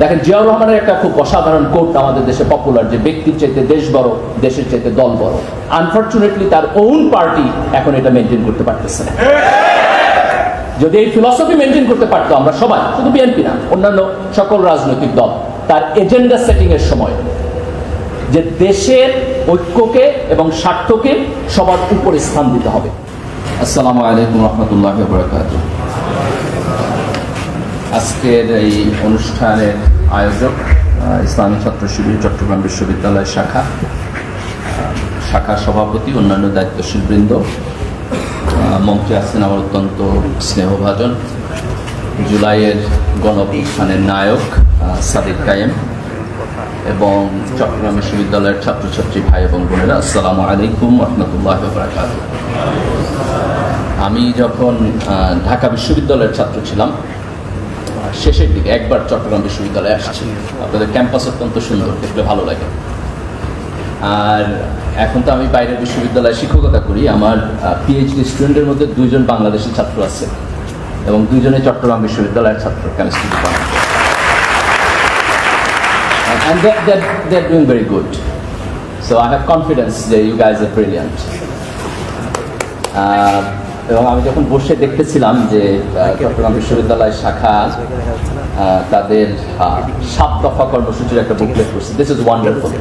দেখেন জিয়াউর রহমানের একটা খুব অসাধারণ কোট আমাদের দেশে পপুলার যে ব্যক্তির চাইতে দেশ বড়, দেশের চাইতে দল বড়। আনফর্চুনেটলি তার ওন পার্টি এখন এটা মেনটেন করতে পারতেছে না। যদি এই ফিলসফি মেনটেন করতে পারতো আমরা সবাই, শুধু বিএনপি না, অন্যান্য সকল রাজনৈতিক দল, তার এজেন্ডা সেটিং এর সময়, যে দেশের ঐক্যকে এবং স্বার্থকে সবার উপরে স্থান দিতে হবে। আসসালামু আলাইকুম রহমতুল্লাহ বরকাত আজকের এই অনুষ্ঠানের আয়োজক ইসলামী ছাত্র শিবির, চট্টগ্রাম বিশ্ববিদ্যালয় শাখা শাখা সভাপতি, অন্যান্য দায়িত্বশীল বৃন্দ মঞ্চে আছেন আমার অত্যন্ত স্নেহভাজন, জুলাইয়ের গণঅভ্যুত্থানের নায়ক সাদিক কায়েম, এবং চট্টগ্রাম বিশ্ববিদ্যালয়ের ছাত্রছাত্রী ভাই এবং বোনেরা, আসসালামু আলাইকুম রহমতুল্লাহ আমি যখন ঢাকা বিশ্ববিদ্যালয়ের ছাত্র ছিলাম শেষের দিকে একবার চট্টগ্রাম বিশ্ববিদ্যালয়ে আসছি। আপনাদের ক্যাম্পাস অত্যন্ত সুন্দর দেখলে ভালো লাগে। আর এখন তো আমি বাইরের বিশ্ববিদ্যালয়ে শিক্ষকতা করি। আমার পিএইচডি স্টুডেন্টের মধ্যে দুইজন বাংলাদেশি ছাত্র আছে এবং দুইজনে চট্টগ্রাম বিশ্ববিদ্যালয়ের ছাত্র chemistry department and they're, they're, they're doing very good. So I have confidence that এবং আমি যখন বসে দেখতেছিলাম যে চট্টগ্রাম বিশ্ববিদ্যালয় শাখা তাদের সাত দফা কর্মসূচির একটা বুকলেট করছে। দিস ইজ ওয়ান্ডারফুল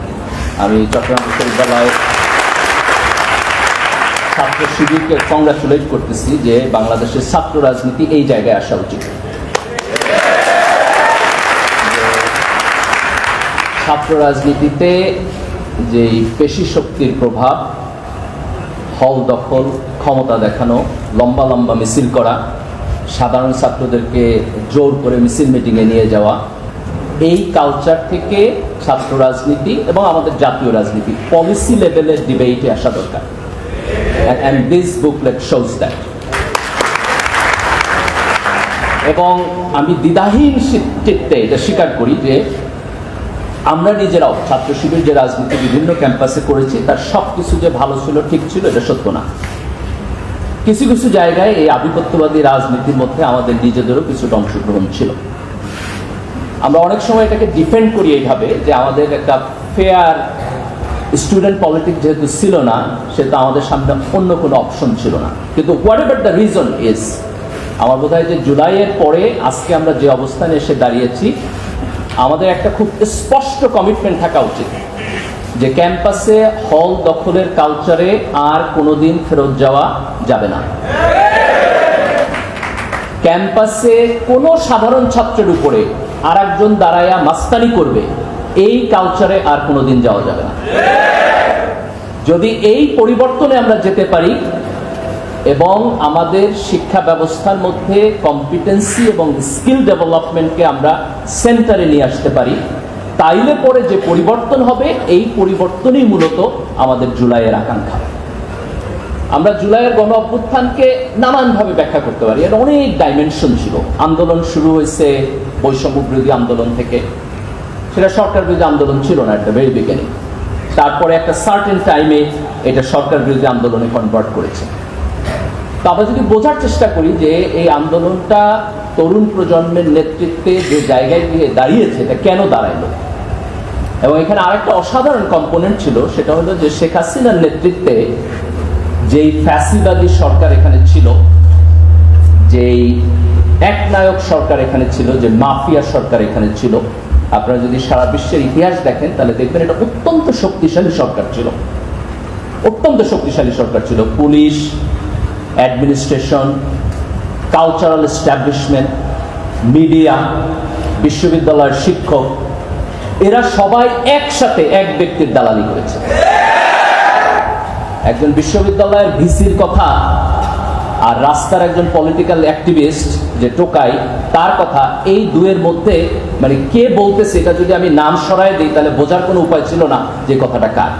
আমি চট্টগ্রাম বিশ্ববিদ্যালয় ছাত্র শিবিরকে কংগ্রাচুলেট করতেছি যে বাংলাদেশের ছাত্র রাজনীতি এই জায়গায় আসা উচিত। ছাত্র রাজনীতিতে যে পেশি শক্তির প্রভাব, হল দখল ক্ষমতা দেখানো, লম্বা লম্বা মিছিল করা, সাধারণ ছাত্রদেরকে জোর করে মিছিল মিটিংয়ে নিয়ে যাওয়া, এই কালচার থেকে ছাত্র রাজনীতি এবং আমাদের জাতীয় রাজনীতি পলিসি লেভেলের ডিবেটে আসা দরকার। এবং আমি দ্বিধাহীন চিত্তে এটা স্বীকার করি যে আমরা নিজেরাও ছাত্র শিবির যে রাজনীতি বিভিন্ন ক্যাম্পাসে করেছি, তার সব কিছু যে ভালো ছিল, ঠিক ছিল, এটা সত্য না। কিছু কিছু জায়গায় এই আধিপত্যবাদী রাজনীতির মধ্যে আমাদের নিজেদেরও কিছুটা অংশগ্রহণ ছিল। আমরা অনেক সময় এটাকে ডিফেন্ড করি এইভাবে যে আমাদের একটা ফেয়ার স্টুডেন্ট পলিটিক্স যেহেতু ছিল না সেটা আমাদের সামনে অন্য কোনো অপশন ছিল না। কিন্তু whatever the reason is আমার বোধ হয় যে জুলাইয়ের পরে আজকে আমরা যে অবস্থানে এসে দাঁড়িয়েছি, আমাদের একটা খুব স্পষ্ট কমিটমেন্ট থাকা উচিত। যে ক্যাম্পাসে হল দখলের কালচারে আর কোনোদিন ফেরত যাওয়া যাবে না। ক্যাম্পাসে কোনো সাধারণ ছাত্রের উপরে আর একজন দাঁড়ায়া মাস্তানি করবে, এই কালচারে আর কোনোদিন যাওয়া যাবে না। যদি এই পরিবর্তনে আমরা যেতে পারি এবং আমাদের শিক্ষা ব্যবস্থার মধ্যে কম্পিটেন্সি এবং স্কিল ডেভেলপমেন্টকে আমরা সেন্টারে নিয়ে আসতে পারি তাইলে পরে যে পরিবর্তন হবে, এই পরিবর্তনই মূলত আমাদের জুলাইয়ের আকাঙ্ক্ষা। আমরা জুলাইয়ের গণ অভ্যুত্থানকে নানানভাবে ব্যাখ্যা করতে পারি। এর অনেক ডাইমেনশন ছিল। আন্দোলন শুরু হয়েছে বৈষম্য বিরোধী আন্দোলন থেকে। সেটা সরকার বিরোধী আন্দোলন ছিল না একটা ভেরি বিগিনিং তারপরে একটা সার্টেন টাইমে এটা সরকার বিরোধী আন্দোলনে কনভার্ট করেছে। তো আমরা যদি বোঝার চেষ্টা করি যে এই আন্দোলনটা তরুণ প্রজন্মের নেতৃত্বে যে জায়গায় গিয়ে দাঁড়িয়েছে, এটা কেন দাঁড়াইলো? এবং এখানে আরেকটা অসাধারণ কম্পোনেন্ট ছিল, সেটা হলো যে শেখ হাসিনার নেতৃত্বে যেই ফ্যাসিবাদী সরকার এখানে ছিল, যেই একনায়ক সরকার এখানে ছিল, যে মাফিয়া সরকার এখানে ছিল, আপনারা যদি সারা বিশ্বের ইতিহাস দেখেন, তাহলে দেখবেন এটা অত্যন্ত শক্তিশালী সরকার ছিল। অত্যন্ত শক্তিশালী সরকার ছিল। Police administration cultural establishment media বিশ্ববিদ্যালয়ের শিক্ষক এরা সবাই একসাথে এক ব্যক্তির দালালি করেছে। একজন বিশ্ববিদ্যালয়ের ভিসির কথা আর রাস্তার একজন পলিটিক্যাল অ্যাক্টিভিস্ট যে টোকাই, তার কথা, এই দুয়ের মধ্যে মানে কে বলতেছে এটা যদি আমি নাম সরাই দিই, তাহলে বোঝার কোনো উপায় ছিল না যে কথাটা কার।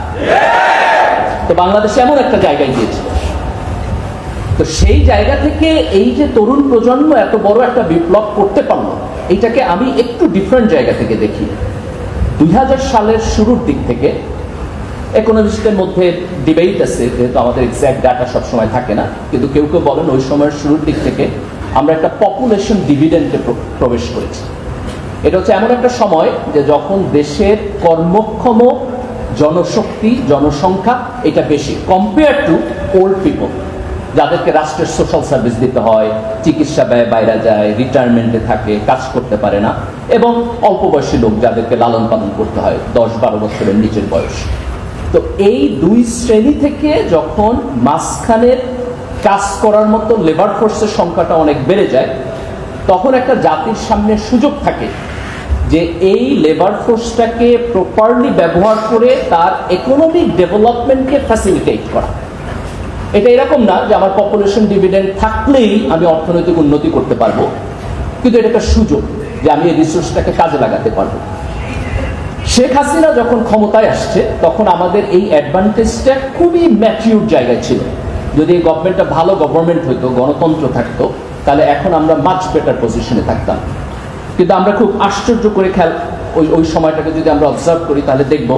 তো বাংলাদেশে এমন একটা জায়গায় গিয়েছিল তো সেই জায়গা থেকে এই যে তরুণ প্রজন্ম এত বড় একটা বিপ্লব করতে পারল এইটাকে আমি একটু ডিফারেন্ট জায়গা থেকে দেখি। দুই হাজার সালের শুরুর দিক থেকে ইকোনমিস্টের মধ্যে ডিবেট আছে, যেহেতু আমাদের এক্স্যাক্ট ডাটা সবসময় থাকে না, কিন্তু কেউ কেউ বলেন ওই সময়ের শুরুর দিক থেকে আমরা একটা পপুলেশন ডিভিডেন্টে প্রবেশ করেছি। এটা হচ্ছে এমন একটা সময় যে যখন দেশের কর্মক্ষম জনশক্তি, জনসংখ্যা এটা বেশি কম্পেয়ার টু ওল্ড পিপল যাদেরকে রাষ্ট্রের সোশ্যাল সার্ভিস দিতে হয়, চিকিৎসা ব্যয় বাইরে যায় রিটায়ারমেন্টে থাকে, কাজ করতে পারে না, এবং অল্প বয়সী লোক যাদেরকে লালন পালন করতে হয়, দশ বারো বছরের নিচের বয়স। তো এই দুই শ্রেণি থেকে যখন মাঝখানের কাজ করার মতো লেবার ফোর্সের সংখ্যাটা অনেক বেড়ে যায়, তখন একটা জাতির সামনে সুযোগ থাকে যে এই লেবার ফোর্সটাকে প্রপারলি ব্যবহার করে তার ইকোনমিক ডেভেলপমেন্টকে ফ্যাসিলিটেট করা। এটা এরকম না যে আমার পপুলেশন ডিভিডেন্ড থাকলেই আমি অর্থনৈতিক উন্নতি করতে পারব। কিন্তু এটা একটা সুযোগ যে আমি এই রিসোর্সটাকে কাজে লাগাতে পারব। শেখ হাসিনা যখন ক্ষমতায় আসছে, তখন আমাদের এই অ্যাডভান্টেজটা খুবই ম্যাচিউর জায়গায় ছিল। যদি এই গভর্নমেন্টটা ভালো গভর্নমেন্ট হইতো, গণতন্ত্র থাকতো, তাহলে এখন আমরা মাচ বেটার পজিশনে থাকতাম। কিন্তু আমরা খুব আশ্চর্য করে খেয়াল, ওই ওই সময়টাকে যদি আমরা অবজার্ভ করি, তাহলে দেখব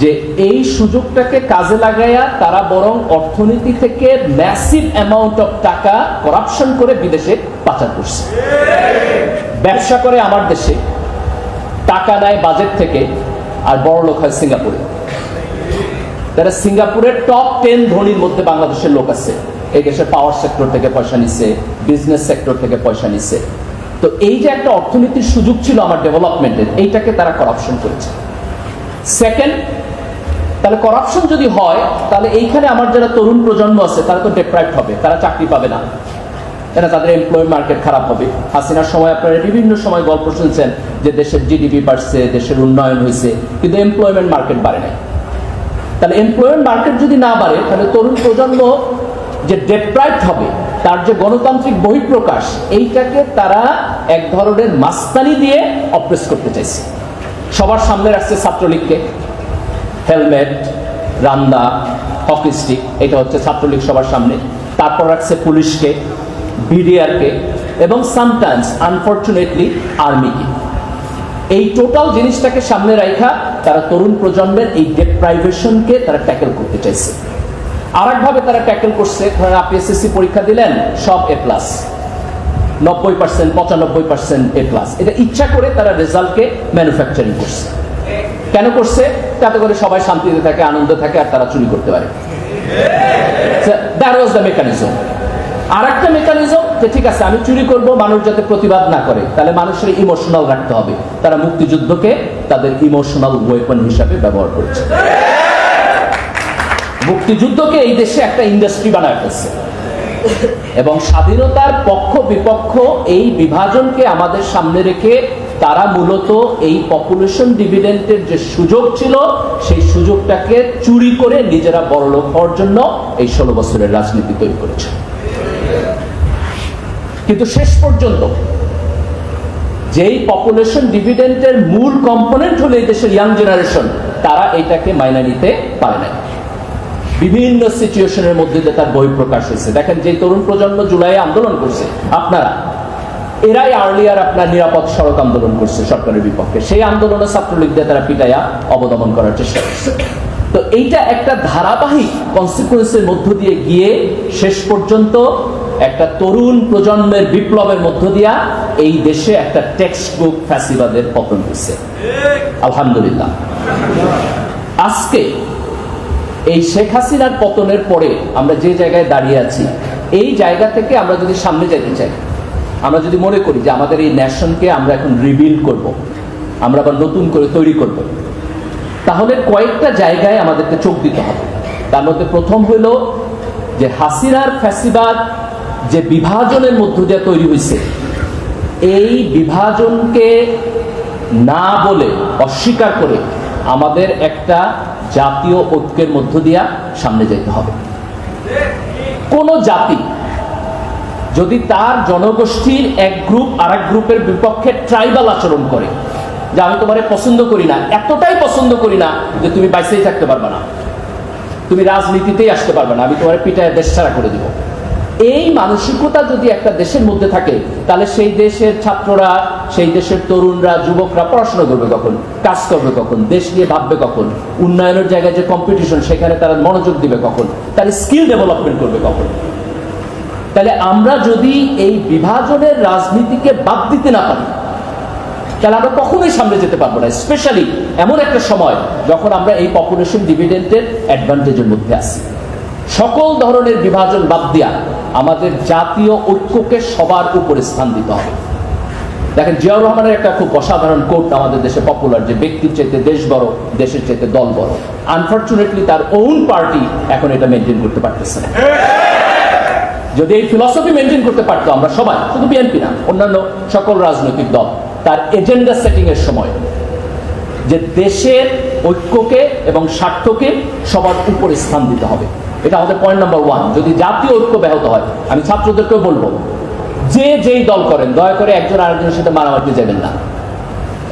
যে এই সুযোগটাকে কাজে লাগাইয়া তারা বরং অর্থনীতি থেকে ম্যাসিভ অ্যামাউন্ট অফ টাকা করাপশন করে বিদেশে পাচার করছে। ব্যবসা করে আমার দেশে, টাকা নেয় বাজেট থেকে, আর বড় লোক হয় সিঙ্গাপুরে। তারা সিঙ্গাপুরের টপ টেন ধনির মধ্যে বাংলাদেশের লোক আছে। এই দেশের পাওয়ার সেক্টর থেকে পয়সা নিচ্ছে বিজনেস সেক্টর থেকে পয়সা নিচ্ছে তো এই যে একটা অর্থনীতির সুযোগ ছিল আমার ডেভেলপমেন্টের এইটাকে তারা করাপশন করেছে। সেকেন্ড তাহলে করাপশন যদি হয়, তাহলে এইখানে আমার যারা তরুণ প্রজন্ম আছে, তারা তো ডেপ্রাইভ হবে, তারা চাকরি পাবে না। এটা তাদের এমপ্লয় মার্কেট খারাপ হবে। হাসিনার সময় আপনারা বিভিন্ন সময় গল্প শুনছেন যে দেশের জিডিপি বাড়ছে, দেশের উন্নয়ন হয়েছে, কিন্তু এমপ্লয়মেন্ট মার্কেট বাড়ে নাই। তাহলে এমপ্লয়মেন্ট মার্কেট যদি না বাড়ে, তাহলে তরুণ প্রজন্ম যে ডেপ্রাইভ হবে, তার যে গণতান্ত্রিক বহিঃপ্রকাশ, এইটাকে তারা এক ধরনের মাস্তানি দিয়ে অপ্রেস করতে চাইছে। সবার সামনে রাখছে ছাত্রলীগকে। হেলমেট, রান্দা, হকি স্টিক, এটা হচ্ছে ছাত্রলীগ সবার সামনে। তারপর রাখছে পুলিশকে, বিডিআরকে এবং সামটাইমস আনফর্চুনেটলি আর্মিকে। এই টোটাল জিনিসটাকে সামনে রাখা তারা তরুণ প্রজন্মের এই ডেপ্রাইভেশনকে তারা ট্যাকেল করতে চাইছে। আরেকভাবে তারা ট্যাকেল করছে, ধরেন আপনি এসএসসি পরীক্ষা দিলেন, সব এ প্লাস নব্বই পার্সেন্ট পঁচানব্বই পার্সেন্ট এ প্লাস এটা ইচ্ছা করে তারা রেজাল্টকে ম্যানুফ্যাকচারিং করছে। কেন করছে? যাতে করে সবাই শান্তিতে থাকে, আনন্দ থাকে, আর তারা চুরি করতে পারে। দ্যাট ওয়াজ দ্য মেকানিজম আর একটা মেকানিজম যে ঠিক আছে, আমি চুরি করব, মানুষ যাতে প্রতিবাদ না করে, তাহলে মানুষের ইমোশনাল রাখতে হবে। তারা মুক্তিযুদ্ধকে তাদের ইমোশনাল ওয়েপন হিসাবে ব্যবহার করেছে। মুক্তিযুদ্ধকে এই দেশে একটা ইন্ডাস্ট্রি বানায় ফেলছে। এবং স্বাধীনতার পক্ষ বিপক্ষ এই বিভাজনকে আমাদের সামনে রেখে তারা মূলত এই পপুলেশন ডিভিডেন্টের যে সুযোগ ছিল, সেই সুযোগটাকে চুরি করে নিজেরা বড়লোক হওয়ার জন্য এই ষোলো বছরের রাজনীতি তৈরি করেছে। কিন্তু শেষ পর্যন্ত যেই পপুলেশন ডিভিডেন্টের মূল কম্পোনেন্ট হলো এই দেশের ইয়াং জেনারেশন তারা এটাকে মাইনা নিতে পারে না বিভিন্ন সিচুয়েশনের মধ্যে তার বই প্রকাশ হয়েছে। দেখেন যে তরুণ প্রজন্ম জুলাই আন্দোলন করছে, আপনারা এরাই আর্লিয়ার আপনার নিরাপদ সড়ক আন্দোলন করছে সরকারের বিপক্ষে। সেই আন্দোলনে ছাত্রলীগদের তারা পিটাইয়া অবদমন করার চেষ্টা করছে। তো এইটা একটা ধারাবাহিক কনসিকুয়েন্সের মধ্য দিয়ে গিয়ে শেষ পর্যন্ত একটা তরুণ প্রজন্মের বিপ্লবের মধ্য দিয়া এই দেশে একটা টেক্সট বুক ফ্যাসিবাদের পতন হয়েছে। আলহামদুলিল্লাহ। আজকে এই শেখ হাসিনার পতনের পরে আমরা যে জায়গায় দাঁড়িয়ে আছি, এই জায়গা থেকে আমরা যদি সামনে যেতে চাই আমরা যদি মনে করি যে আমাদের এই ন্যাশনকে আমরা এখন রিবিল্ড করব। আমরা আবার নতুন করে তৈরি করব। তাহলে কয়েকটা জায়গায় আমাদেরকে চোখ দিতে হবে তার মধ্যে প্রথম হইল যে হাসিনার ফ্যাসিবাদ যে বিভাজনের মধ্য দিয়ে তৈরি হয়েছে এই বিভাজনকে না বলে অস্বীকার করে আমাদের একটা জাতীয় ঐক্যের মধ্য দিয়া সামনে যেতে হবে কোন জাতি যদি তার জনগোষ্ঠীর এক গ্রুপ আর এক গ্রুপের বিপক্ষে ট্রাইবাল আচরণ করে, যে আমি তোমারে পছন্দ করি না, এতটাই পছন্দ করি না যে তুমি বাইসেই থাকতে পারবে না। তুমি রাজনীতিতেই আসতে পারবে না, আমি তোমার পিঠায় দেশ ছাড়া করে দিব। এই মানসিকতা যদি একটা দেশের মধ্যে থাকে, তাহলে সেই দেশের ছাত্ররা, সেই দেশের তরুণরা, যুবকরা পড়াশোনা করবে কখন, কাজ করবে কখন, দেশ নিয়ে ভাববে কখন, উন্নয়নের জায়গায় যে কম্পিটিশন সেখানে তারা মনোযোগ দিবে কখন, তার স্কিল ডেভেলপমেন্ট করবে কখন। তাহলে আমরা যদি এই বিভাজনের রাজনীতিকে বাদ দিতে না পারি, তাহলে আমরা কখনোই সামনে যেতে পারব না স্পেশালি এমন একটা সময় যখন আমরা এই পপুলেশন ডিভিডেন্টের অ্যাডভান্টেজের মধ্যে আছি। সকল ধরনের বিভাজন বাদ দিয়া আমাদের জাতীয় ঐক্যকে সবার উপরে স্থান দিতে হবে। দেখেন, জিয়াউর রহমানের একটা খুব অসাধারণ কোট আমাদের দেশে পপুলার যে ব্যক্তির চাইতে দেশ বড়, দেশের চাইতে দল বড়। আনফর্চুনেটলি তার ওন পার্টি এখন এটা মেনটেন করতে পারতেছে না। যদি এই ফিলসফি মেনটেন করতে পারতো আমরা সবাই, শুধু বিএনপি না, অন্যান্য সকল রাজনৈতিক দল, তার এজেন্ডা সেটিং এর সময়, যে দেশের ঐক্যকে এবং স্বার্থকে সবার উপরে স্থান দিতে হবে। এটা আমাদের পয়েন্ট নাম্বার ওয়ান যদি জাতীয় ঐক্য ব্যাহত হয়, আমি ছাত্রদেরকেও বলব, যে যেই দল করেন, দয়া করে একজন আরেকজনের সাথে মারামারিতে যাবেন না।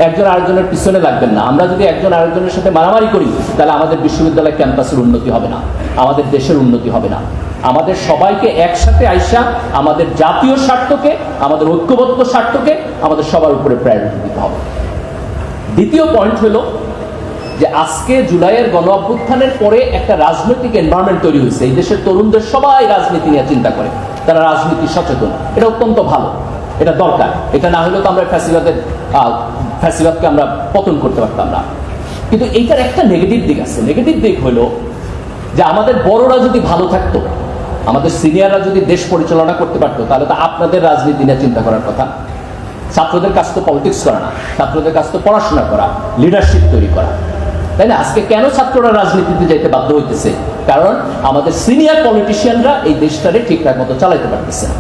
একজন আরেকজনের পিছনে লাগবেন না। আমরা যদি একজন আরেকজনের সাথে মারামারি করি, তাহলে আমাদের বিশ্ববিদ্যালয় ক্যাম্পাসের উন্নতি হবে না, আমাদের দেশের উন্নতি হবে না। আমাদের সবাইকে একসাথে আইসা আমাদের জাতীয় স্বার্থকে, আমাদের ঐক্যবদ্ধ স্বার্থকে আমাদের সবার উপরে প্রায়োরিটি দিতে হবে। দ্বিতীয় পয়েন্ট হলো যে আজকে জুলাইয়ের গণ অভ্যুত্থানের পরে একটা রাজনৈতিক এনভায়রনমেন্ট তৈরি হয়েছে। এই দেশের তরুণদের সবাই রাজনীতি নিয়ে চিন্তা করে। তারা রাজনীতি সচেতন। এটা অত্যন্ত ভালো। এটা দরকার। এটা না হলে তো আমরা ফ্যাসিবাদের ফ্যাসিবাদকে আমরা পতন করতে পারতাম না। কিন্তু এইটার একটা নেগেটিভ দিক আছে। নেগেটিভ দিক হলো যে আমাদের বড়রা যদি ভালো থাকতো আমাদের সিনিয়ররা যদি দেশ পরিচালনা করতে পারতো, তাহলে তো আপনাদের রাজনীতি নিয়ে চিন্তা করার কথা। ছাত্রদের কাজ তো পলিটিক্স করা না, ছাত্রদের কাজ তো পড়াশোনা করা লিডারশিপ তৈরি করা। তাই না? আজকে কেন ছাত্ররা রাজনীতিতে যাইতে বাধ্য হইতেছে? কারণ আমাদের সিনিয়র পলিটিশিয়ানরা এই দেশটারে ঠিকঠাক মতো চালাইতে পারতেছে না।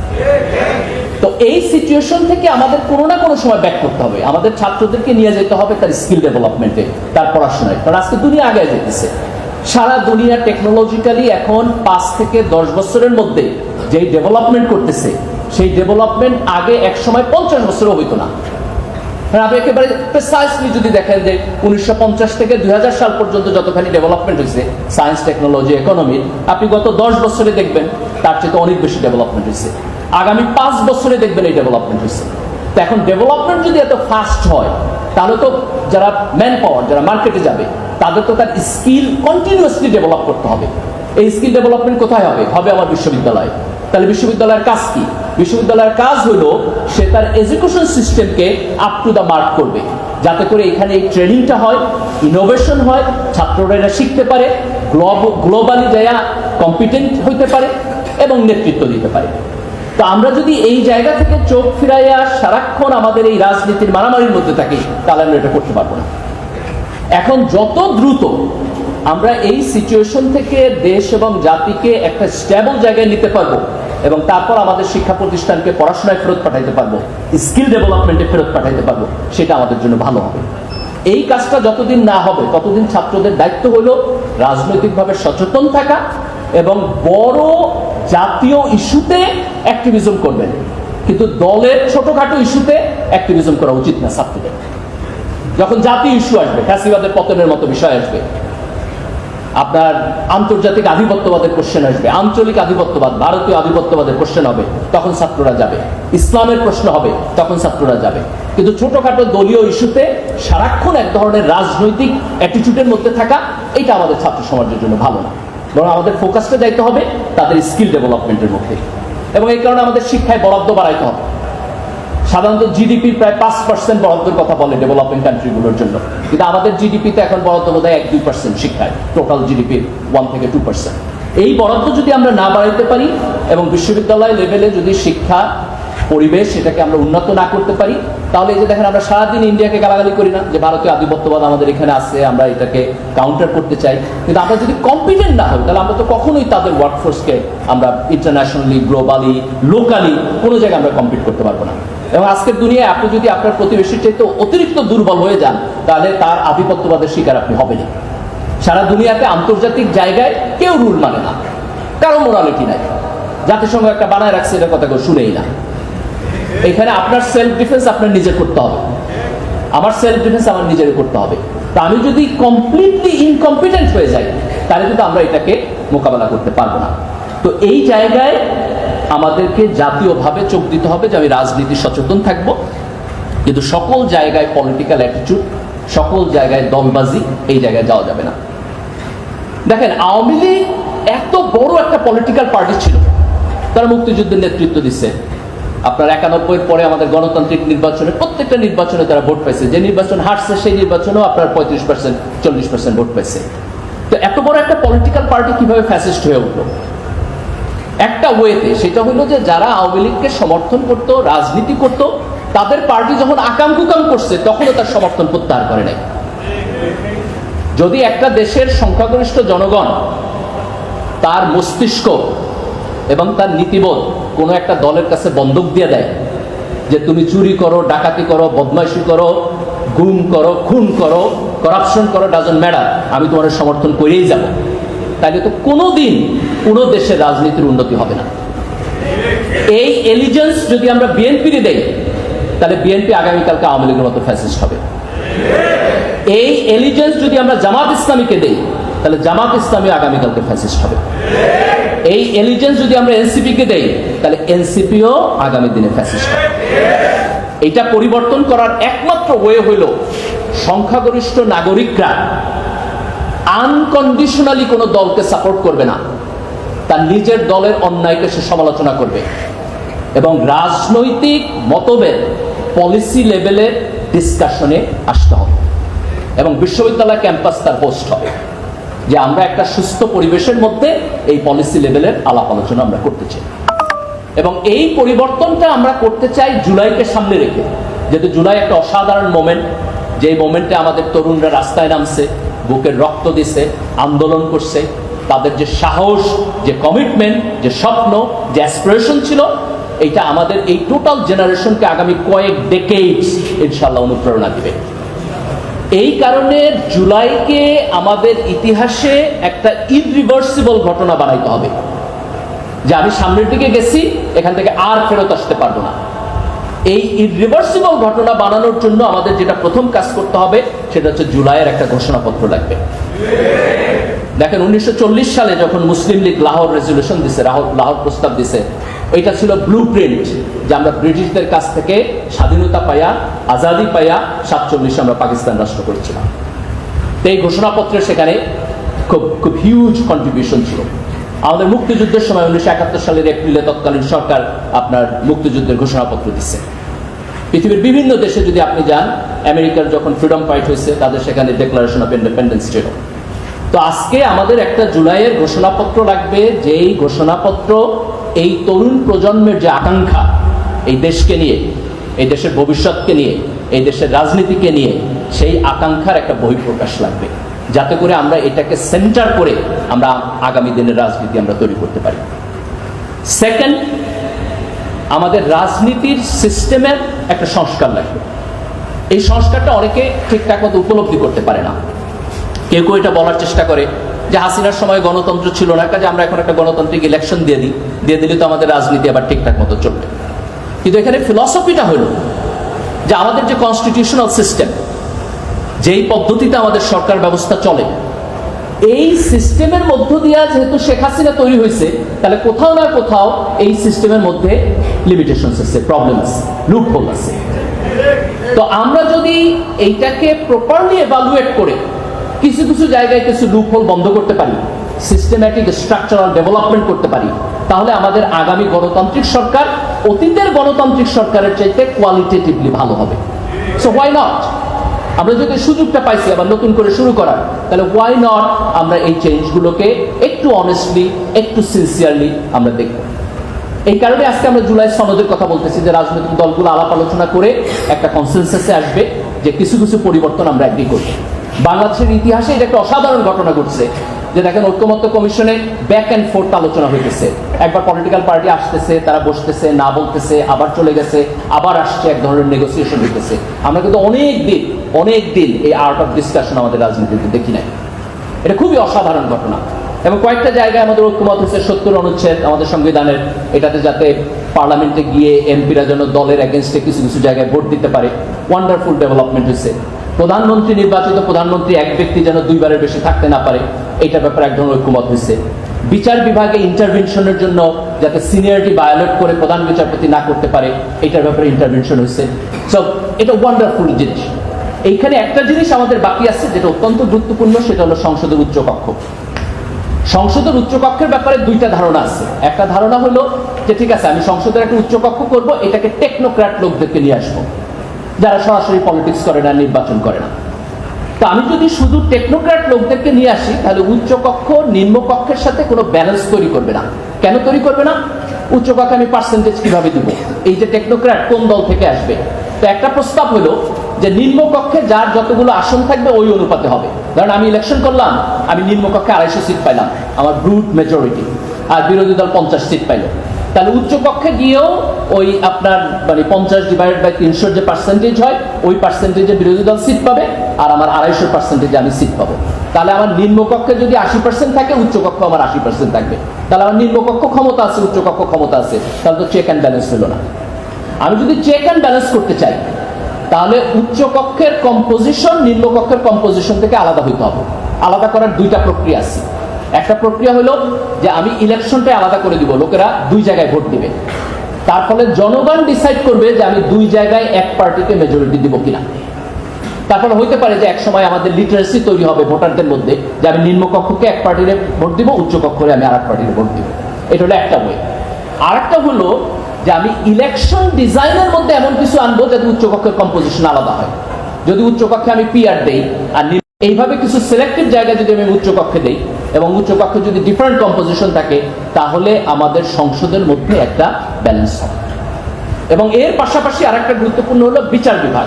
তো এই সিচুয়েশন থেকে আমাদের কোনো না কোনো সময় ব্যাক করতে হবে। আমাদের ছাত্রদেরকে নিয়ে যেতে হবে তার স্কিল ডেভেলপমেন্টে তার পড়াশোনায়। কারণ আজকে দুনিয়া আগে যেতেছে সারা দুনিয়া টেকনোলজিক্যালি এখন পাঁচ থেকে দশ বছরের মধ্যে যেই ডেভেলপমেন্ট করতেছে, সেই ডেভেলপমেন্ট আগে এক সময় পঞ্চাশ বছরও হইতো না। কারণ আপনি একেবারে প্রেসাইসলি যদি দেখেন যে উনিশশো পঞ্চাশ থেকে দুই হাজার সাল পর্যন্ত যতখানি ডেভেলপমেন্ট হয়েছে সায়েন্স টেকনোলজি ইকোনমির আপনি গত দশ বছরে দেখবেন তার চেয়ে অনেক বেশি ডেভেলপমেন্ট হয়েছে। আগামী পাঁচ বছরে দেখবেন এই ডেভেলপমেন্ট হয়েছে। তো এখন ডেভেলপমেন্ট যদি এত ফাস্ট হয়, তাহলে তো যারা ম্যান পাওয়ার যারা মার্কেটে যাবে, তাদের তো তার স্কিল কন্টিনিউয়াসলি ডেভেলপ করতে হবে। এই স্কিল ডেভেলপমেন্ট কোথায় হবে? হবে আমার বিশ্ববিদ্যালয়। তাহলে বিশ্ববিদ্যালয়ের কাজ কি? বিশ্ববিদ্যালয়ের কাজ হলো সে তার এডুকেশন সিস্টেমকে আপ টু দ্য মার্ক করবে। যাতে করে এখানে এই ট্রেনিংটা হয় ইনোভেশন হয়, ছাত্ররা এটা শিখতে পারে গ্লোবালি যায়া কম্পিটেন্ট হইতে পারে এবং নেতৃত্ব দিতে পারে। তো আমরা যদি এই জায়গা থেকে চোখ ফিরাইয়া সারাক্ষণ আমাদের এই রাজনীতির মারামারির মধ্যে থাকি, তাহলে আমরা এটা করতে পারব না। এখন যত দ্রুত আমরা এই সিচুয়েশন থেকে দেশ এবং জাতিকে একটা স্টেবল জায়গায় নিতে পারব এবং তারপর আমাদের শিক্ষা প্রতিষ্ঠানকে পড়াশোনায় ফেরত পাঠাইতে পারব স্কিল ডেভেলপমেন্টে ফেরত পাঠাইতে পারব, সেটা আমাদের জন্য ভালো হবে। এই কাজটা যতদিন না হবে, ততদিন ছাত্রদের দায়িত্ব হলো রাজনৈতিকভাবে সচেতন থাকা এবং বড় জাতীয় ইস্যুতে অ্যাক্টিভিজম করবেন কিন্তু দলের ছোটখাটো ইস্যুতে অ্যাক্টিভিজম করা উচিত না ছাত্রদের। যখন জাতীয় ইস্যু আসবে, ফ্যাসিবাদের পতনের মতো বিষয় আসবে, আপনার আন্তর্জাতিক আধিপত্যবাদের কোশ্চেন আসবে, আঞ্চলিক আধিপত্যবাদ, ভারতীয় আধিপত্যবাদের কোশ্চেন হবে, তখন ছাত্ররা যাবে। ইসলামের প্রশ্ন হবে, তখন ছাত্ররা যাবে। কিন্তু ছোটখাটো দলীয় ইস্যুতে সারাক্ষণ এক ধরনের রাজনৈতিক অ্যাটিটিউডের মধ্যে থাকা এটা আমাদের ছাত্র সমাজের জন্য ভালো না। বরং আমাদের ফোকাসটা যাইতে হবে তাদের স্কিল ডেভেলপমেন্টের মধ্যে। এবং এই কারণে আমাদের শিক্ষায় বরাদ্দ বাড়াইতে হবে। সাধারণত জিডিপি প্রায় পাঁচ পার্সেন্ট বরাদ্দের কথা বলে ডেভেলপিং কান্ট্রিগুলোর জন্য। কিন্তু আমাদের জিডিপিতে এখন বরাদ্দ বোধ হয় এক দুই পার্সেন্ট শিক্ষায়। টোটাল জিডিপির ওয়ান থেকে টু পার্সেন্ট এই বরাদ্দ যদি আমরা না বাড়াইতে পারি এবং বিশ্ববিদ্যালয় লেভেলে যদি শিক্ষা, পরিবেশ সেটাকে আমরা উন্নত না করতে পারি তাহলে এই যে দেখেন আমরা সারাদিন ইন্ডিয়াকে গালাগালি করি না, যে ভারতীয় আধিপত্যবাদ আমাদের এখানে আছে, আমরা এটাকে কাউন্টার করতে চাই। কিন্তু আমরা যদি কম্পিটেন্ট না হই, তাহলে আমরা তো কখনোই তাদের ওয়ার্কফোর্সকে আমরা ইন্টারন্যাশনালি গ্লোবালি লোকালি কোনো জায়গায় আমরা কম্পিট করতে পারব না। এবং আজকের দুনিয়ায় আপনি যদি আপনার প্রতিবেশীর চাইতে অতিরিক্ত দুর্বল হয়ে যান, তাহলে তার আধিপত্যবাদের শিকার আপনি হবেন সারা দুনিয়াতে আন্তর্জাতিক জায়গায় কেউ রুল মানে না, কারও মোরালিটি নাই। জাতিসংঘ একটা বানায় রাখছে, এটা কথা কেউ শুনেই না। এখানে আপনার সেলফ ডিফেন্স আপনার নিজের করতে হবে। আমার সেলফ ডিফেন্স আমার নিজের করতে হবে। তা আমি যদি কমপ্লিটলি ইনকম্পিটেন্ট হয়ে যাই, তাহলে কিন্তু আমরা এটাকে মোকাবেলা করতে পারব না। তো এই জায়গায় আমাদেরকে জাতীয়ভাবে চোখ দিতে হবে যে আমি রাজনীতি সচেতন থাকব। কিন্তু সকল জায়গায় পলিটিক্যাল অ্যাটিটিউড সকল জায়গায় দলবাজি এই জায়গায় যাওয়া যাবে না। দেখেন, আওয়ামী লীগ এত বড় একটা পলিটিক্যাল পার্টি ছিল। তারা মুক্তিযুদ্ধের নেতৃত্ব দিচ্ছে আপনার একানব্বই পরে আমাদের গণতান্ত্রিক নির্বাচনে, প্রত্যেকটা নির্বাচনে তারা ভোট পাইছে। যে নির্বাচন হারছে, সেই নির্বাচনেও আপনার পঁয়ত্রিশ পার্সেন্ট চল্লিশ পার্সেন্ট ভোট পাইছে। তো এত বড় একটা পলিটিক্যাল পার্টি কীভাবে ফ্যাসিস্ট হয়ে উঠল? একটা ওয়েতে সেটা হলো যে যারা আওয়ামী লীগকে সমর্থন করত, রাজনীতি করত, তাদের পার্টি যখন আকাম কুকাম করছে, তখনও তার সমর্থন প্রত্যাহার করে নাই। যদি একটা দেশের সংখ্যাগরিষ্ঠ জনগণ তার মস্তিষ্ক এবং তার নীতিবোধ কোনো একটা দলের কাছে বন্ধক দিয়ে দেয় যে তুমি চুরি করো, ডাকাতি করো, বদমাইশি করো, গুম করো, খুন করো করাপশন করো ডাজন ম্যাডাম আমি তোমার সমর্থন করেই যাব। তাহলে তো কোনো দিন কোনো দেশের রাজনীতির উন্নতি হবে না। এই এলিজেন্স যদি আমরা বিএনপিকে দেই, তাহলে বিএনপি আগামীকালকে আওয়ামী লীগের মতো ফ্যাসিস্ট হবে। এই এলিজেন্স যদি আমরা জামাত ইসলামীকে দেই, তাহলে জামাত ইসলামী আগামীকালকে ফ্যাসিস্ট হবে। এই এলিজেন্স যদি আমরা এনসিপি কে দেই, তাহলে এনসিপিও আগামী দিনে ফ্যাসিস্ট এটা পরিবর্তন করার একমাত্র ওয়ে হইল সংখ্যাগরিষ্ঠ নাগরিকরা আনকন্ডিশনালি কোনো দলকে সাপোর্ট করবে না। তার নিজের দলের অন্যায়কে সে সমালোচনা করবে। এবং রাজনৈতিক মতভেদ পলিসি লেভেলের ডিসকাশনে আসতে হবে। এবং বিশ্ববিদ্যালয় ক্যাম্পাস তার হোস্ট হবে। যে আমরা একটা সুস্থ পরিবেশের মধ্যে এই পলিসি লেভেলের আলাপ আলোচনা আমরা করতে চাই। এবং এই পরিবর্তনটা আমরা করতে চাই জুলাইকে সামনে রেখে। যেহেতু জুলাই একটা অসাধারণ মোমেন্ট যে মোমেন্টে আমাদের তরুণরা রাস্তায় নামছে, বুকের রক্ত দিছে, আন্দোলন করছে, তাদের যে সাহস, যে কমিটমেন্ট যে স্বপ্ন, যে অ্যাসপিরেশন ছিল, এইটা আমাদের এই টোটাল জেনারেশনকে আগামী কয়েক ডেকেইডস ইনশাল্লাহ অনুপ্রেরণা দিবে। এই কারণে জুলাইকে আমাদের ইতিহাসে একটা ইরিভার্সিবল ঘটনা বানাইতে হবে। যে আমি সামনের দিকে গেছি, এখান থেকে আর ফেরত আসতে পারব না। এই ইরিভার্সিবল ঘটনা বানানোর জন্য আমাদের যেটা প্রথম কাজ করতে হবে, সেটা হচ্ছে জুলাইয়ের একটা ঘোষণাপত্র লাগবে। দেখেন, উনিশশো চল্লিশ সালে যখন মুসলিম লীগ লাহোর রেজলিউশন দিছে লাহোর প্রস্তাব দিছে এটা ছিল ব্লু প্রিন্ট যে আমরা ব্রিটিশদের কাছ থেকে স্বাধীনতা পাইয়া, আজাদি পাইয়া সাতচল্লিশে আমরা পাকিস্তান রাষ্ট্র করেছিলাম। তো এই ঘোষণাপত্রে সেখানে খুব খুব হিউজ কন্ট্রিবিউশন ছিল। আমাদের মুক্তিযুদ্ধের সময় উনিশশো একাত্তর সালের এপ্রিলে তৎকালীন সরকার আপনার মুক্তিযুদ্ধের ঘোষণাপত্র দিচ্ছে পৃথিবীর বিভিন্ন দেশে যদি আপনি যান, আমেরিকার যখন ফ্রিডম ফাইট হয়েছে, তাদের সেখানে ডেক্লারেশন অফ ইন্ডিপেন্ডেন্স ছিল। তো আজকে আমাদের একটা জুলাইয়ের ঘোষণাপত্র লাগবে, যেই ঘোষণাপত্র এই তরুণ প্রজন্মের যে আকাঙ্ক্ষা এই দেশকে নিয়ে, এই দেশের ভবিষ্যৎকে নিয়ে, এই দেশের রাজনীতিকে নিয়ে, সেই আকাঙ্ক্ষার একটা বহিঃপ্রকাশ লাগবে। যাতে করে আমরা এটাকে সেন্টার করে আমরা আগামী দিনের রাজনীতি আমরা তৈরি করতে পারি। সেকেন্ড আমাদের রাজনীতির সিস্টেমের একটা সংস্কার লাগবে। এই সংস্কারটা অনেকে ঠিকঠাক মতো উপলব্ধি করতে পারে না। কেউ কেউ এটা বলার চেষ্টা করে যে হাসিনার সময় গণতন্ত্র ছিল না, কাজে আমরা এখন একটা গণতান্ত্রিক ইলেকশন দিয়ে দিই। দিয়ে দিলে তো আমাদের রাজনীতি আবার ঠিকঠাক মতো চলবে। কিন্তু এখানে ফিলসফিটা হলো যে আমাদের যে কনস্টিটিউশনাল সিস্টেম যেই পদ্ধতিতে আমাদের সরকার ব্যবস্থা চলে, এই সিস্টেমের মধ্য দিয়া যেহেতু শেখ হাসিনা তৈরি হয়েছে, তাহলে কোথাও না কোথাও এই সিস্টেমের মধ্যে লিমিটেশন আছে প্রবলেম আছে লুপহোল আছে। তো আমরা যদি এইটাকে প্রপারলি এভালুয়েট করে কিছু কিছু জায়গায় কিছু লুপহোল বন্ধ করতে পারি সিস্টেম্যাটিক স্ট্রাকচারাল ডেভেলপমেন্ট করতে পারি, তাহলে আমাদের আগামী গণতান্ত্রিক সরকার অতীতের গণতান্ত্রিক সরকারের চাইতে কোয়ালিটেটিভলি ভালো হবে। সো হোয়াই নট আমরা যদি সুযোগটা পাইছি আবার নতুন করে শুরু করার, তাহলে ওয়াই নট আমরা এই চেঞ্জগুলোকে একটু অনেস্টলি একটু সিনসিয়ারলি আমরা দেখব। এই কারণে আজকে আমরা জুলাই সনদের কথা বলতেছি যে রাজনৈতিক দলগুলো আলাপ আলোচনা করে একটা কনসেন্সাসে আসবে যে কিছু কিছু পরিবর্তন আমরা এগ্রি করব। বাংলাদেশের ইতিহাসে এটা একটা অসাধারণ ঘটনা ঘটছে। যে দেখেন, ঐক্যমত্য কমিশনে ব্যাক অ্যান্ড ফোর্থ আলোচনা হইতেছে। একবার পলিটিক্যাল পার্টি আসতেছে, তারা বসতেছে, না বলতেছে, আবার চলে গেছে, আবার আসছে, এক ধরনের নেগোসিয়েশন হইতেছে। আমরা কিন্তু অনেক দিন অনেক দিন এই আর্ট অফ ডিসকাশন আমাদের রাজনীতিতে দেখি নাই। এটা খুবই অসাধারণ ঘটনা। এবং কয়েকটা জায়গায় আমাদের ঐক্যমত হচ্ছে সত্তর অনুচ্ছেদ আমাদের সংবিধানের, এটাতে যাতে পার্লামেন্টে গিয়ে এমপিরা যেন দলের এগেনস্টে কিছু কিছু জায়গায় ভোট দিতে পারে। ওয়ান্ডারফুল ডেভেলপমেন্ট হয়েছে প্রধানমন্ত্রী নির্বাচিত প্রধানমন্ত্রী এক ব্যক্তি যেন দুইবারের বেশি থাকতে না পারে, এইটার ব্যাপারে এক ধরনের ঐক্যমত হয়েছে। বিচার বিভাগে ইন্টারভেনশনের জন্য যাতে সিনিয়রিটি ভায়োলেট করে প্রধান বিচারপতি না করতে পারে এটার ব্যাপারে ইন্টারভেনশন হয়েছে। সো এটা ওয়ান্ডারফুল জিনিস। এইখানে একটা জিনিস আমাদের বাকি আছে যেটা অত্যন্ত গুরুত্বপূর্ণ, সেটা হলো সংসদের উচ্চ কক্ষ সংসদের উচ্চকক্ষের ব্যাপারে দুইটা ধারণা আছে। একটা ধারণা হলো যে, ঠিক আছে, আমি সংসদের একটা উচ্চকক্ষ করব, এটাকে টেকনোক্র্যাট লোকদেরকে নিয়ে আসব। যারা সরাসরি পলিটিক্স করে না, নির্বাচন করে না। তো আমি যদি শুধু টেকনোক্র্যাট লোকদেরকে নিয়ে আসি, তাহলে উচ্চকক্ষ, নিম্নকক্ষের সাথে কোনো ব্যালেন্স তৈরি করবে না। কেন তৈরি করবে না? উচ্চকক্ষে আমি পার্সেন্টেজ কীভাবে দিব? এই যে টেকনোক্র্যাট কোন দল থেকে আসবে? তো একটা প্রস্তাব হলো যে নিম্নকক্ষে যার যতগুলো আসন থাকবে, ওই অনুপাতে হবে। কারণ আমি ইলেকশন করলাম, আমি নিম্নকক্ষে আড়াইশো সিট পাইলাম, আমার ব্রুট মেজরিটি আর বিরোধী দল পঞ্চাশ সিট পাইলো। তাহলে উচ্চকক্ষে গিয়েও ওই আপনার মানে পঞ্চাশ ডিভাইড বাই তিনশোর যে পার্সেন্টেজ হয়, ওই পার্সেন্টেজে বিরোধী দল সিট পাবে আর আমার আড়াইশো পার্সেন্টেজে আমি সিট পাবো। তাহলে আমার নিম্নকক্ষে যদি আশি পার্সেন্ট থাকে উচ্চকক্ষ আমার আশি পার্সেন্ট থাকবে। তাহলে আমার নিম্নকক্ষ ক্ষমতা আছে উচ্চকক্ষ ক্ষমতা আছে। তাহলে তো চেক অ্যান্ড ব্যালেন্স হলো না। আমি যদি চেক অ্যান্ড ব্যালেন্স করতে চাই, তাহলে উচ্চকক্ষের কম্পোজিশন নিম্নকক্ষের কম্পোজিশন থেকে আলাদা হইতে হবে। আলাদা করার দুইটা প্রক্রিয়া আছে। একটা প্রক্রিয়া হলো যে আমি ইলেকশনটা আলাদা করে দিব, লোকেরা দুই জায়গায় ভোট দিবে। তার ফলে জনগণ ডিসাইড করবে যে আমি দুই জায়গায় এক পার্টিকে মেজরিটি দিব কিনা। তারপরে হইতে পারে যে এক সময় আমাদের লিটারেসি তৈরি হবে ভোটারদের মধ্যে, যে আমি নিম্নকক্ষকে এক পার্টির ভোট দিব উচ্চকক্ষরে আমি আর এক পার্টির ভোট দিব। এটা হলো একটা বই আর একটা হলো যে আমি ইলেকশন ডিজাইনের মধ্যে এমন কিছু আনব যাতে উচ্চকক্ষের কম্পোজিশন আলাদা হয়। যদি উচ্চকক্ষে আমি পিআর দেই, আর এইভাবে কিছু সিলেক্টেড জায়গায় যদি আমি উচ্চকক্ষে দেই এবং উচ্চকক্ষে যদি ডিফারেন্ট কম্পোজিশন থাকে, তাহলে আমাদের সংসদের মধ্যে একটা ব্যালেন্স হবে। এবং এর পাশাপাশি আরেকটা গুরুত্বপূর্ণ হলো বিচার বিভাগ।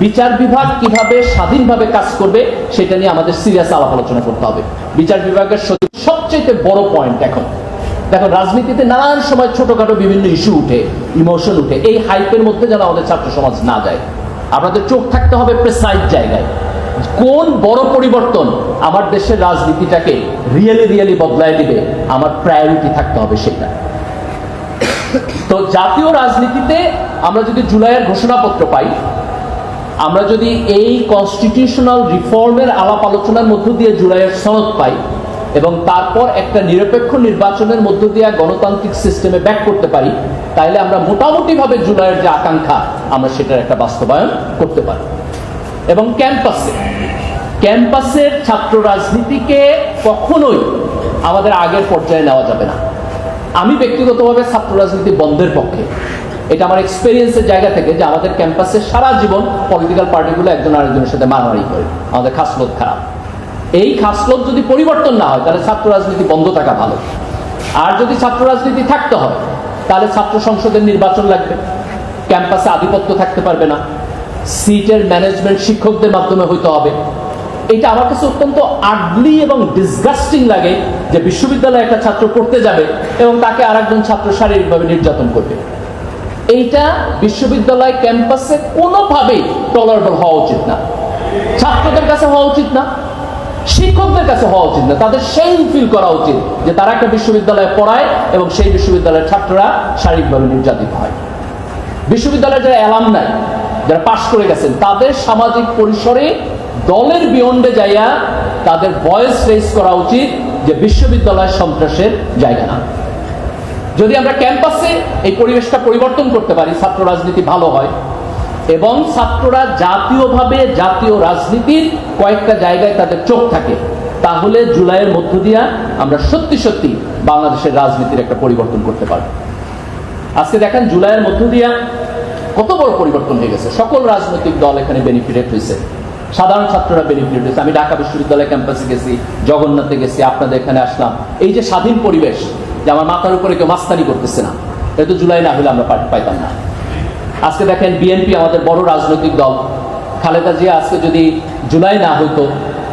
বিচার বিভাগ কীভাবে স্বাধীনভাবে কাজ করবে, সেটা নিয়ে আমাদের সিরিয়াস আলাপ আলোচনা করতে হবে। বিচার বিভাগের সবচেয়ে বড় পয়েন্ট এখন। দেখো, রাজনীতিতে নানান সময় ছোটখাটো বিভিন্ন ইস্যু উঠে ইমোশন উঠে। এই হাইপের মধ্যে যেন আমাদের ছাত্র সমাজ না যায়। আপনাদের চোখ থাকতে হবে প্রেসাইজ জায়গায়। কোন বড় পরিবর্তন আমার দেশের রাজনীতিটাকে রিয়েলি রিয়েলি বদলায় দিবে? আমার প্রায়োরিটি থাকতে হবে সেটা। তো জাতীয় রাজনীতিতে আমরা যদি জুলাইয়ের ঘোষণাপত্র পাই, আমরা যদি এই কনস্টিটিউশনাল রিফর্মের আলাপ আলোচনার মধ্য দিয়ে জুলাইয়ের সনদ পাই এবং তারপর একটা নিরপেক্ষ নির্বাচনের মধ্য দিয়ে গণতান্ত্রিক সিস্টেমে ব্যাক করতে পারি, তাইলে আমরা মোটামুটিভাবে জুলাইয়ের যে আকাঙ্ক্ষা, আমরা সেটার একটা বাস্তবায়ন করতে পারি এবং ক্যাম্পাসে। ক্যাম্পাসের ছাত্র রাজনীতিকে কখনোই আমাদের আগের পর্যায়ে নেওয়া যাবে না। আমি ব্যক্তিগতভাবে ছাত্র রাজনীতি বন্ধের পক্ষে। এটা আমার এক্সপিরিয়েন্সের জায়গা থেকে যে আমাদের ক্যাম্পাসে সারা জীবন পলিটিক্যাল পার্টিগুলো একজন আরেকজনের সাথে মারামারি করে। আমাদের খাসলত খারাপ। এই খাসলত যদি পরিবর্তন না হয়, তাহলে ছাত্র রাজনীতি বন্ধ থাকা ভালো। আর যদি ছাত্র রাজনীতি থাকতে হয়, তাহলে ছাত্র সংসদের নির্বাচন লাগবে। ক্যাম্পাসে আধিপত্য থাকতে পারবে না। সিটের ম্যানেজমেন্ট শিক্ষকদের মাধ্যমে হইতে হবে। এটা আমার কাছে অত্যন্ত আডলি এবং ডিসগাস্টিং লাগে যে বিশ্ববিদ্যালয়ে একটা ছাত্র পড়তে যাবে এবং তাকে আরেকজন ছাত্র শারীরিকভাবে নির্যাতন করবে। এইটা বিশ্ববিদ্যালয় ক্যাম্পাসে কোনোভাবেই টলারেবল হওয়া উচিত না। ছাত্রদের কাছে হওয়া উচিত না, শিক্ষকদের কাছে হওয়া উচিত না। তাদের সেই ফিল করা উচিত যে তারা একটা বিশ্ববিদ্যালয়ে পড়ায় এবং সেই বিশ্ববিদ্যালয়ের ছাত্ররা শারীরিকভাবে নির্যাতিত হয়। বিশ্ববিদ্যালয়ের যারা অ্যালাম নাই যারা পাশ করে গেছেন, তাদের সামাজিক পরিসরে দলের বিয়ন্ডে যাইয়া তাদের ভয়েস রেস করা উচিত যে বিশ্ববিদ্যালয় সন্ত্রাসের জায়গা না। যদি আমরা ক্যাম্পাসে এই পরিবেশটা পরিবর্তন করতে পারি, ছাত্র রাজনীতি ভালো হয়, এবং ছাত্ররা জাতীয়ভাবে জাতীয় রাজনীতির কয়েকটা জায়গায় তাদের চোখ থাকে, তাহলে জুলাইয়ের মধ্য দিয়া আমরা সত্যি সত্যি বাংলাদেশের রাজনীতির একটা পরিবর্তন করতে পারব। আজকে দেখেন জুলাইয়ের মধ্য দিয়া কত বড় পরিবর্তন হয়ে গেছে। সকল রাজনৈতিক দল এখানে বেনিফিটেড হয়েছে। সাধারণ ছাত্ররা বেনিফিট হয়েছে। আমি ঢাকা বিশ্ববিদ্যালয় ক্যাম্পাসে গেছি, জগন্নাথে গেছি, আপনাদের এখানে আসলাম। এই যে স্বাধীন পরিবেশ, যে আমার মাথার উপরে কেউ মাস্তানি করতেছে না, এটা তো জুলাই না হলে আমরা পাইতাম না। আজকে দেখেন বিএনপি আমাদের বড় রাজনৈতিক দল। খালেদা জিয়া আজকে যদি জুলাই না হইতো,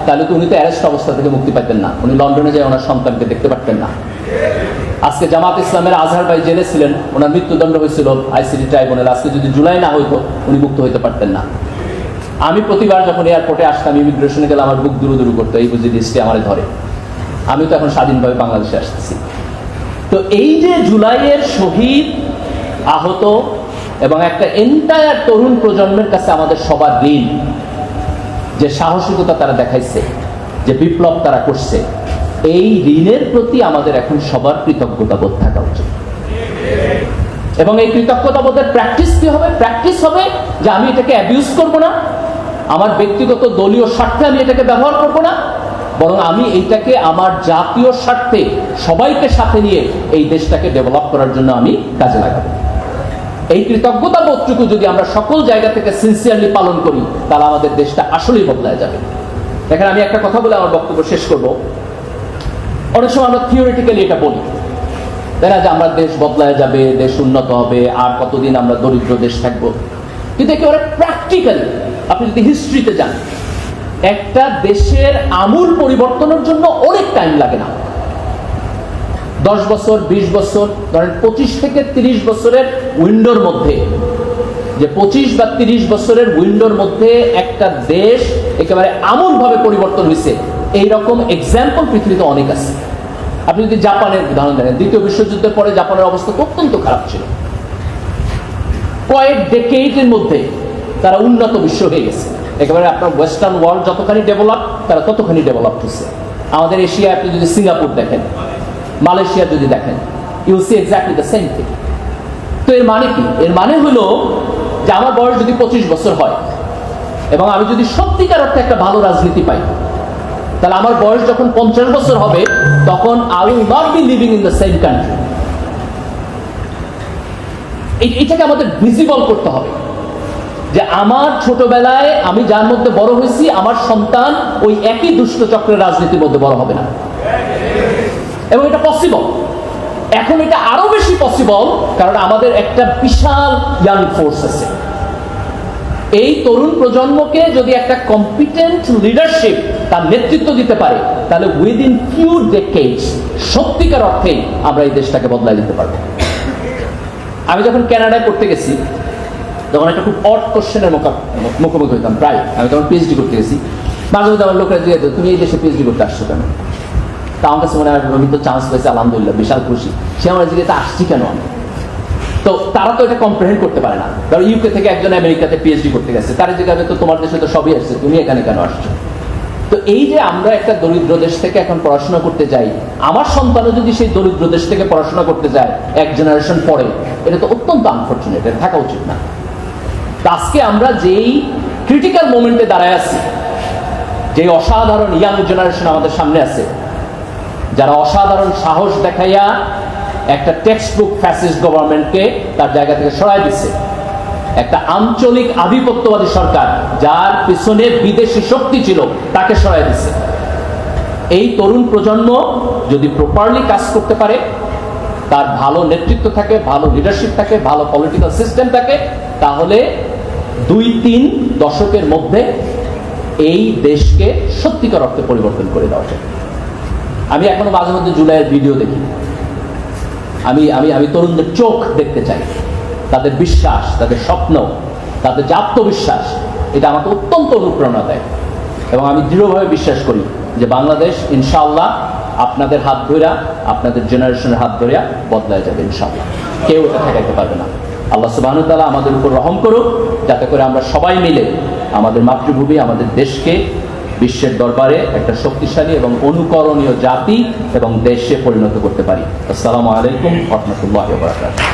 তাহলে তো উনি তো অ্যারেস্ট অবস্থা থেকে মুক্তি পাইতেন না। উনি লন্ডনে যেয়ে, ওনার সন্তানকে দেখতে পারতেন না। আজকে জামাত ইসলামের আজহার ভাই জেলে ছিলেন, ওনার মৃত্যুদণ্ড হয়েছিল আইসিডি ট্রাইব্যুনাল। আজকে যদি জুলাই না হইতো, উনি মুক্ত হইতে পারতেন না। আমি প্রতিবার যখন এয়ারপোর্টে আসতাম, ইমিগ্রেশনে গেলে আমার বুক দুরু দুরু করতো, এই বুঝি লিস্টে আমারে ধরে। আমি তো এখন স্বাধীনভাবে বাংলাদেশে আসতেছি। তো এই যে জুলাইয়ের শহীদ, আহত এবং একটা এন্টায়ার তরুণ প্রজন্মের কাছে আমাদের সবার ঋণ, যে সাহসিকতা তারা দেখাইছে, যে বিপ্লব তারা করছে এই ঋণের প্রতি আমাদের এখন সবার কৃতজ্ঞতা বোধ থাকা উচিত। এবং এই কৃতজ্ঞতা বোধের প্র্যাকটিস কি হবে? প্র্যাকটিস হবে যে আমি এটাকে অ্যাবিউজ করব না, আমার ব্যক্তিগত দলীয় স্বার্থে আমি এটাকে ব্যবহার করব না, বরং আমি এইটাকে আমার জাতীয় স্বার্থে সবাইকে সাথে নিয়ে এই দেশটাকে ডেভেলপ করার জন্য আমি কাজে লাগাবো। এই কৃতজ্ঞতা বোধটুকু যদি আমরা সকল জায়গা থেকে সিনসিয়ারলি পালন করি, তাহলে আমাদের দেশটা আসলেই বদলায় যাবে। দেখেন, আমি একটা কথা বলে আমার বক্তব্য শেষ করব। অনেক সময় আমরা থিওরিটিক্যালি এটা বলি। তাই যে আমরা দেশ বদলায় যাবে, দেশ উন্নত হবে, আর কতদিন আমরা দরিদ্র দেশ থাকব। কিন্তু একেবারে প্র্যাকটিক্যালি আপনি যদি হিস্ট্রিতে যান, একটা দেশের আমূল পরিবর্তনের জন্য অনেক টাইম লাগে না। দশ বছর, বিশ বছর, ধরেন পঁচিশ থেকে তিরিশ বছরের উইন্ডোর মধ্যে। যে পঁচিশ বা তিরিশ বছরের উইন্ডোর মধ্যে একটা দেশ একেবারে আমূল ভাবে পরিবর্তন হয়েছে এইরকম এক্সাম্পল পৃথিবীতে অনেক আছে। আপনি যদি জাপানের উদাহরণ দেখেন দ্বিতীয় বিশ্বযুদ্ধের পরে জাপানের অবস্থা অত্যন্ত খারাপ ছিল। কয়েক ডেকেইটের মধ্যে তারা উন্নত বিশ্ব হয়ে গেছে। একেবারে আপনার ওয়েস্টার্ন ওয়ার্ল্ড যতখানি ডেভেলপ তারা ততখানি ডেভেলপ হচ্ছে। আমাদের এশিয়া আপনি যদি সিঙ্গাপুর দেখেন, মালয়েশিয়া যদি দেখেন you see exactly the same thing তো এর মানে কি? এর মানে হলো যে আমার বয়স যদি পঁচিশ বছর হয়, এবং আমি যদি সত্যিকার অর্থে একটা ভালো রাজনীতি পাই তাহলে আমার বয়স যখন পঞ্চাশ বছর হবে, তখন I will not be living in the same country এটাকে আমাদের ভিজিবল করতে হবে। যে আমার ছোটবেলায় আমি যার মধ্যে বড় হয়েছি, আমার সন্তান ওই একই দুষ্ট চক্রের রাজনীতির মধ্যে বড় হবে না। এবং এটা পসিবল এখন এটা আরও বেশি পসিবল কারণ আমাদের একটা বিশাল ইয়াং ফোর্স আছে। এই তরুণ প্রজন্মকে যদি একটা কম্পিটেন্ট লিডারশিপ তার নেতৃত্ব দিতে পারে, তাহলে উইদিন ফিউ ডেকেডস সত্যিকার অর্থে আমরা এই দেশটাকে বদলাই দিতে পারব। আমি যখন কানাডায় করতে গেছি, তখন একটা খুব অড কোশ্চেনের মুখোমুখি হইতাম, প্রায়। আমি তখন পিএইচডি করতে গেছি। মাঝে মধ্যে আমার লোকেরা জিজ্ঞেস তুমি এই দেশে পিএইচডি করতে আসছো কেন? তা আমার কাছে মনে হয় আমি তো চান্স পেয়েছি আলহামদুলিল্লাহ, বিশাল খুশি। সে আমার জিজ্ঞেস আসছি কেন আমি? তো তারা তো এটা কম্প্রিহেন্ড করতে পারে না। কারণ ইউকে থেকে একজন আমেরিকাতে পিএইচডি করতে গেছে। তারা জিজ্ঞাসা তো তোমার দেশে তো সবই আসছে, তুমি এখানে কেন আসছো? তো এই যে আমরা একটা দরিদ্র দেশ থেকে এখন পড়াশোনা করতে যাই, আমার সন্তানও যদি সেই দরিদ্র দেশ থেকে পড়াশোনা করতে যায় এক জেনারেশন পরে, এটা তো অত্যন্ত আনফর্চুনেট এটা থাকা উচিত না। আজকে আমরা যেই ক্রিটিক্যাল মোমেন্টে দাঁড়ায় আছি যে অসাধারণ ইয়াং জেনারেশন আমাদের সামনে আছে, যারা অসাধারণ সাহস দেখাইয়া একটা টেক্সট বুক ফ্যাসিস্ট গভর্নমেন্টকে তার জায়গা থেকে সরাই দিছে। একটা আঞ্চলিক আধিপত্যবাদী সরকার, যার পিছনে বিদেশি শক্তি ছিল, তাকে সরাই দিছে। এই তরুণ প্রজন্ম যদি প্রপারলি কাজ করতে পারে, তার ভালো নেতৃত্ব থাকে, ভালো লিডারশিপ থাকে, ভালো পলিটিক্যাল সিস্টেম থাকে, তাহলে দুই তিন দশকের মধ্যে এই দেশকে সত্যিকার অর্থে পরিবর্তন করে দেওয়া যায় আমি এখনও মাঝে মধ্যে জুলাইয়ের ভিডিও দেখি। আমি আমি আমি তরুণদের চোখ দেখতে চাই। তাদের বিশ্বাস, তাদের স্বপ্ন, তাদের আত্মবিশ্বাস, এটা আমাকে অত্যন্ত অনুপ্রেরণা দেয়। এবং আমি দৃঢ়ভাবে বিশ্বাস করি যে বাংলাদেশ ইনশাআল্লাহ আপনাদের হাত ধরিয়া আপনাদের জেনারেশনের হাত ধরিয়া বদলায় যাবে ইনশাআল্লাহ। কেউ এটা ঠেকাইতে পারবে না। আল্লাহ সুবাহ তালা আমাদের উপর রহম করুক, যাতে করে আমরা সবাই মিলে আমাদের মাতৃভূমি, আমাদের দেশকে বিশ্বের দরবারে একটা শক্তিশালী এবং অনুকরণীয় জাতি এবং দেশে পরিণত করতে পারি। আসসালামু আলাইকুম রহমতুল্লাহ বারাকাতুহু।